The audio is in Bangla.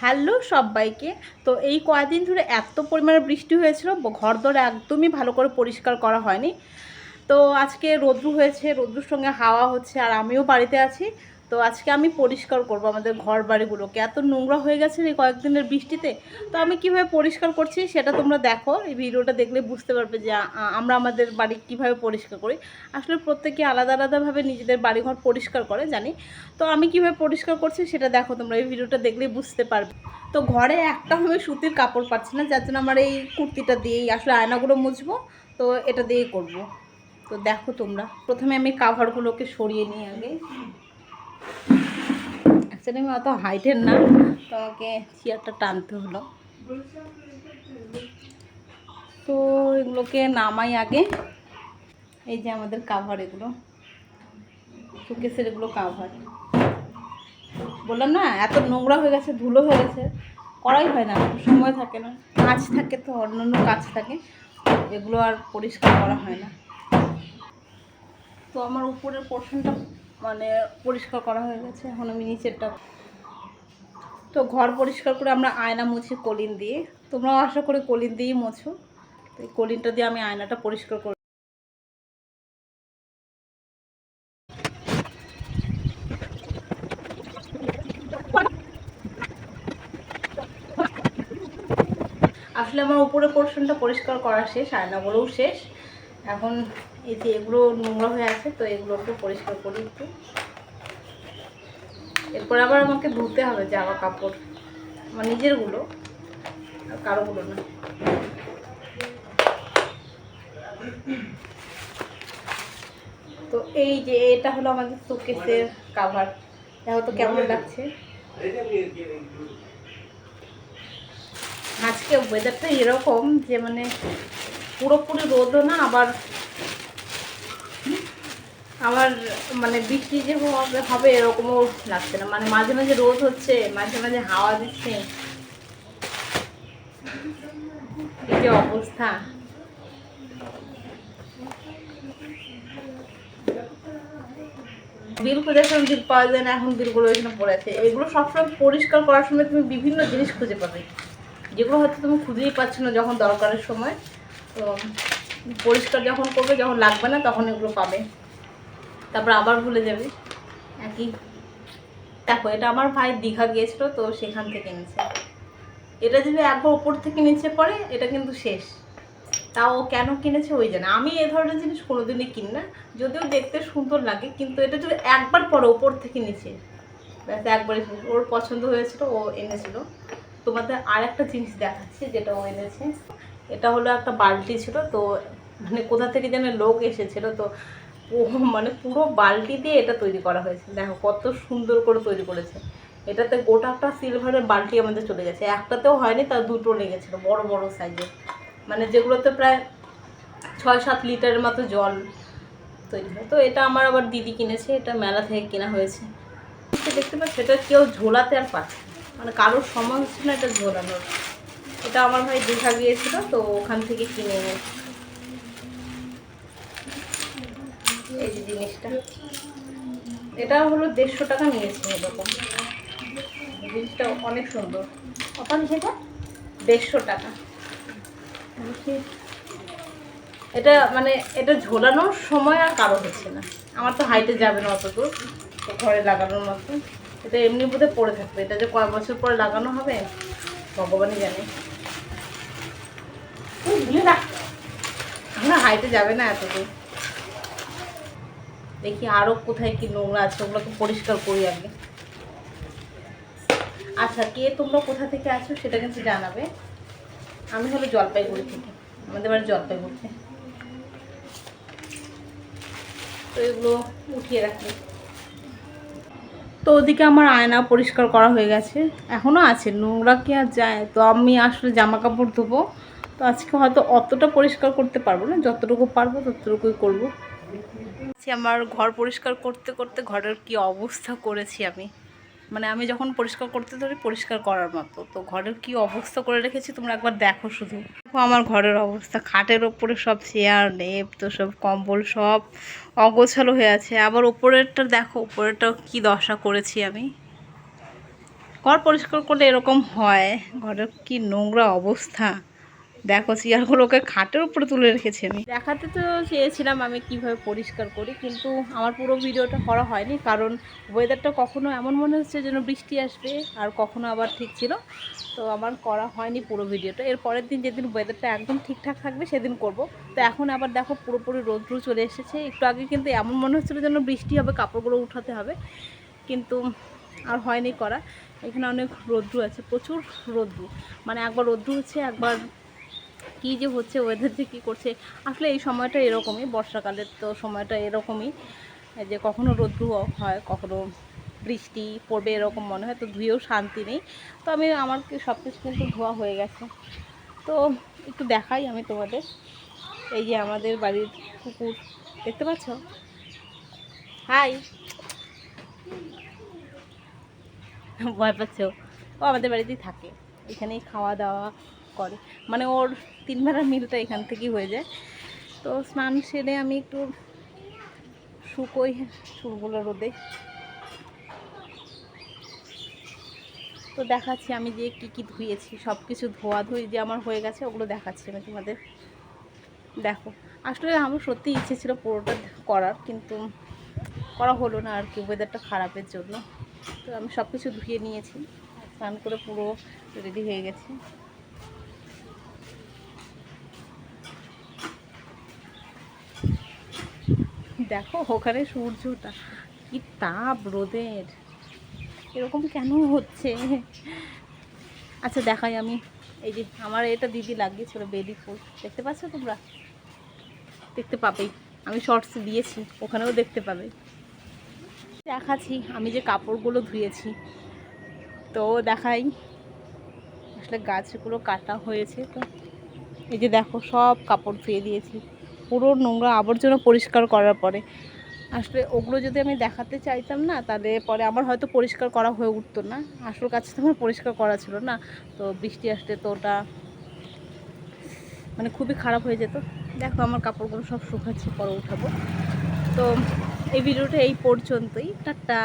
হ্যালো সবাইকে। তো এই কয়েকদিন ধরে এত পরিমাণে বৃষ্টি হয়েছিল ঘর দর একদমই ভালো করে পরিষ্কার করা হয়নি। তো আজকে রোদ্রু হয়েছে, রোদ্রুর সঙ্গে হাওয়া হচ্ছে, আর আমিও বাড়িতে আছি। তো আজকে আমি পরিষ্কার করব আমাদের ঘর বাড়িগুলোকে এত নোংরা হয়ে গেছে এই কয়েকদিনের বৃষ্টিতে। তো আমি কীভাবে পরিষ্কার করছি সেটা তোমরা দেখো। এই ভিডিওটা দেখলে বুঝতে পারবে যে আমরা আমাদের বাড়ি কীভাবে পরিষ্কার করি। আসলে প্রত্যেকে আলাদা আলাদাভাবে নিজেদের বাড়িঘর পরিষ্কার করে, জানি? তো আমি কীভাবে পরিষ্কার করছি সেটা দেখো তোমরা। এই ভিডিওটা দেখলেই বুঝতে পারবে। তো ঘরে একটা হবে সুতির কাপড় পাচ্ছি না, যার জন্য আমার এই কুর্তিটা দিয়েই আসলে আয়নাগুলো মুছবো। তো এটা দিয়েই করব। তো দেখো তোমরা। প্রথমে আমি কাভারগুলোকে সরিয়ে নিই আগে। অ্যাকচুয়ালি আমি অত হাইটের না তো আমাকে চেয়ারটা টানতে হলো। তো এগুলোকে নামাই আগে। এই যে আমাদের কাভার এগুলো। শোকেসের এগুলো কাভার বললাম না, এত নোংরা হয়ে গেছে, ধুলো হয়ে গেছে। করাই হয় না সময় থাকে না। কাজ থাকে তো, অন্যান্য কাজ থাকে। এগুলো আর পরিষ্কার করা হয় না। তো আমার উপরের পোর্শনটা মানে পরিষ্কার করা হয়ে গেছে। এখন আমি নিচেরটা তো ঘর পরিষ্কার করে আমরা আয়না মুছি কলিন দিয়ে। তোমরাও আশা করি কলিন দিয়েই মোছো। তো এই কলিনটা দিয়ে আমি আয়নাটা পরিষ্কার করি আসলে আমার উপরে পোর্শনটা পরিষ্কার করা শেষ, আয়নাগুলোও শেষ। এখন এই যে এগুলো নোংরা হয়ে আছে, তো এগুলো একটু পরিষ্কার করি একটু। এরপর আবার আমাকে ধুতে হবে জামা কাপড়, আমার নিজেরগুলো, আর কারোগুলো না। তো এই যে এটা হলো আমাদের শোকেসের কাভার দেখো তো কেমন লাগছে। আজকে ওয়েদারটা এরকম যে মানে পুরোপুরি রোদও না, আবার আমার মানে বৃষ্টি যে হবে এরকমও লাগছে না। মানে মাঝে মাঝে রোদ হচ্ছে, মাঝে মাঝে হাওয়া দিচ্ছে। এই যে অবস্থা। বিল খুঁজে বিল পাওয়া যায় না, এখন বিলগুলো এখানে পড়ে আছে। এগুলো সবসময় পরিষ্কার করার সময় তুমি বিভিন্ন জিনিস খুঁজে পাবে। যেগুলো হয়তো তুমি খুঁজেই পাচ্ছ না যখন দরকারের সময়। তো পরিষ্কার যখন করবে, যখন লাগবে না, তখন এগুলো পাবে। তারপর আবার ভুলে যাবে। একই। দেখো, এটা আমার ভাই দীঘা গিয়েছিল, তো সেখান থেকে এনেছে। এটা যদি একবার উপর থেকে নিচে পড়ে, এটা কিন্তু শেষ। তাও কেন কিনেছে, ওই জানে। আমি এ ধরনের জিনিস কোনোদিনই কিনি না। যদিও দেখতে সুন্দর লাগে, কিন্তু এটা যদি একবার পরে ওপর থেকে নিচে, ব্যাস একবারই শেষ। ওর পছন্দ হয়েছিল, ও এনেছিল। তোমাদের আর একটা জিনিস দেখাচ্ছি, যেটা ও এনেছে। এটা হলো একটা বালতি ছিল, তো মানে কোথা থেকে যেন লোক এসেছিল, তো মানে পুরো বালতি দিয়ে এটা তৈরি করা হয়েছে। দেখো কত সুন্দর করে তৈরি করেছে। এটাতে গোটাটা সিলভারের বালতি আমাদের চলে গেছে। একটাতেও হয়নি, তার দুটো লেগেছিলো, বড় বড় সাইজের মানে যেগুলোতে প্রায় ছয় সাত লিটারের মতো জল তৈরি হয়। তো এটা আমার আবার দিদি কিনেছে, এটা মেলা থেকে কেনা হয়েছে। দেখতে পাচ্ছ, এটা কেউ ঝোলাতে আর পাচ্ছে মানে কারোর সময় হচ্ছে না, এটা ঝোলানোর। এটা আমার ভাই দীঘা গিয়েছিল, তো ওখান থেকে কিনে এনেছে। এই যে জিনিসটা। এটা হলো দেড়শো টাকা নিয়েছে এরকম জিনিসটা অনেক সুন্দর। কত সেটা দেড়শো টাকা। এটা মানে এটা ঝোলানোর সময় আর কারও হচ্ছে না। আমার তো হাইটে যাবে না অত দূর ঘরে লাগানোর মতো। এটা এমনি বোধহয় পড়ে থাকবে। এটা যে কয় বছর পরে লাগানো হবে ভগবানই জানে। আমার হাইটে যাবে না এত দূর। দেখি আরও কোথায় কি নোংরা আছে, ওগুলোকে পরিষ্কার করি আগে। আচ্ছা কে তোমরা কোথা থেকে আছো সেটা কিন্তু জানাবে। আমি হলো জলপাইগুড়ি থেকে, আমাদের বাড়ি জলপাইগুড়িতে তো এগুলো উঠিয়ে রাখি। তো ওদিকে আমার আয়না পরিষ্কার করা হয়ে গেছে এখনও আছে, নোংরা কি আর যায়? তো আমি আসলে জামা কাপড় ধোবো, তো আজকে হয়তো অতটা পরিষ্কার করতে পারব না, যতটুকু পারব ততটুকুই করব। আমার ঘর পরিষ্কার করতে করতে ঘরের কি অবস্থা করেছি আমি। মানে আমি যখন পরিষ্কার করতে ধরি, পরিষ্কার করার মতো। তো ঘরের কি অবস্থা করে রেখেছি তোমরা একবার দেখো শুধু। দেখো আমার ঘরের অবস্থা, খাটের ওপরে সব চেয়ার, নেপ, তো সব কম্বল সব অগোছালো হয়ে আছে। আবার ওপরেরটা দেখো, ওপরেরটাও কি দশা করেছি আমি। ঘর পরিষ্কার করলে এরকম হয়, ঘরের কি নোংরা অবস্থা। দেখো চেয়ারগুলোকে খাটের উপরে তুলে রেখেছি আমি। দেখাতে তো চেয়েছিলাম আমি কীভাবে পরিষ্কার করি, কিন্তু আমার পুরো ভিডিওটা করা হয়নি, কারণ ওয়েদারটা কখনো এমন মনে হচ্ছে যেন বৃষ্টি আসবে আর কখনো আবার ঠিক ছিল। তো আমার করা হয়নি পুরো ভিডিওটা। এর পরের দিন যেদিন ওয়েদারটা একদম ঠিকঠাক থাকবে সেদিন করব। তো এখন আবার দেখো পুরোপুরি রোদ্রু চলে এসেছে। একটু আগে কিন্তু এমন মনে হচ্ছিল যেন বৃষ্টি হবে, কাপড়গুলো উঠাতে হবে, কিন্তু আর হয়নি করা। এখানে অনেক রৌদ্রু আছে, প্রচুর রৌদ্রু। মানে একবার রৌদ্রু হচ্ছে, একবার কী যে হচ্ছে ওয়েদার যে কী করছে। আসলে এই সময়টা এরকমই, বর্ষাকালের তো সময়টা এরকমই। যে কখনো রৌদ্রু হয়, কখনো বৃষ্টি পড়বে এরকম মনে হয়, তো ধুয়েও শান্তি নেই। তো আমি, আমার সব কিছু কিন্তু ধোয়া হয়ে গেছে। তো একটু দেখাই আমি তোমাদের। এই যে আমাদের বাড়ির কুকুর দেখতে পাচ্ছ? হাই! ভয় পাচ্ছে? ও। আমাদের বাড়িতেই থাকে, এখানেই খাওয়া দাওয়া করে। মানে ওর তিন বেলার মিলটা এখান থেকেই হয়ে যায়। তো স্নান সেরে আমি একটু শুকোই চুলগুলো রোদে। তো দেখাচ্ছি আমি যে কী কী ধুয়েছি সব কিছু ধোয়া ধুই যে আমার হয়ে গেছে, ওগুলো দেখাচ্ছি আমি তোমাদের। দেখো, আসলে আমার সত্যি ইচ্ছে ছিল পুরোটা করার, কিন্তু করা হলো না আর কি ওয়েদারটা খারাপের জন্য। তো আমি সব কিছু ধুয়ে নিয়েছি, স্নান করে পুরো রেডি হয়ে গেছি। দেখো, ওখানে সূর্যটা। কি তাপ রোদের। এরকম কেন হচ্ছে? আচ্ছা দেখাই আমি। এই যে, আমার এটা দিদি লাগিয়েছিল বেলি ফুল। দেখতে পাচ্ছ তোমরা? দেখতে পাবেই আমি শর্টস দিয়েছি, ওখানেও দেখতে পাবে। দেখাচ্ছি, আমি যে কাপড়গুলো ধুয়েছি। তো দেখাই, আসলে গাছগুলো কাটা হয়েছে তো। এই যে দেখো, সব কাপড় ধুয়ে দিয়েছি। পুরো নোংরা আবর্জনা পরিষ্কার করার পরে। আসলে ওগুলো যদি আমি দেখাতে চাইতাম না, তাহলে পরে আমার হয়তো পরিষ্কার করা হয়ে উঠতো না। আসল কাজ তো আমার পরিষ্কার করা ছিল না। তো বৃষ্টি আসলে তো ওটা মানে খুবই খারাপ হয়ে যেত। দেখো আমার কাপড়গুলো সব শুকাচ্ছে, পরে উঠাবো। তো এই ভিডিওটা এই পর্যন্তই। টাটা।